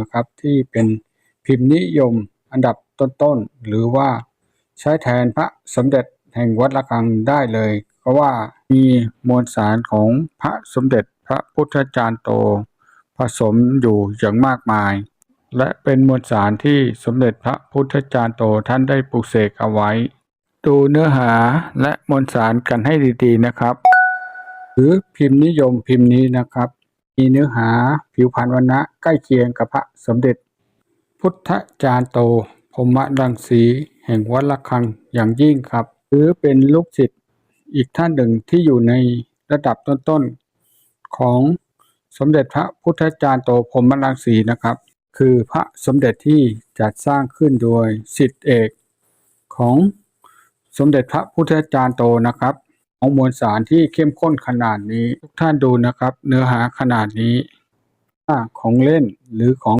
นะครับ ที่เป็นพิมพ์นิยมอันดับต้นๆ หรือว่าใช้แทนพระสมเด็จแห่งวัดระฆังได้เลย เพราะว่ามีมวลสารของพระสมเด็จพระพุทธจารย์โต ผสมอยู่อย่างมากมาย และเป็นมวลสารที่สมเด็จพระพุทธจารย์โตท่านได้ปลูกเสกเอาไว้ ดูเนื้อหาและมวลสารกันให้ดีๆนะครับ หรือพิมพ์นิยมพิมพ์นี้นะครับ มีเนื้อหาผิวพรรณวรรณะใกล้เคียงกับพระสมเด็จ พุทธจารย์โตพรหมรังสีแห่งวัดระฆังอย่างยิ่งครับ หรือเป็นลูกศิษย์อีกท่านหนึ่งที่อยู่ในระดับต้นๆของสมเด็จพระพุทธจารย์โตพรหมรังสีนะครับ คือพระสมเด็จที่จัดสร้างขึ้นโดยศิษย์เอกของสมเด็จพระพุทธจารย์โตนะครับ ของมวลสารที่เข้มข้นขนาดนี้ ทุกท่านดูนะครับ เนื้อหาขนาดนี้ ของเล่นหรือของ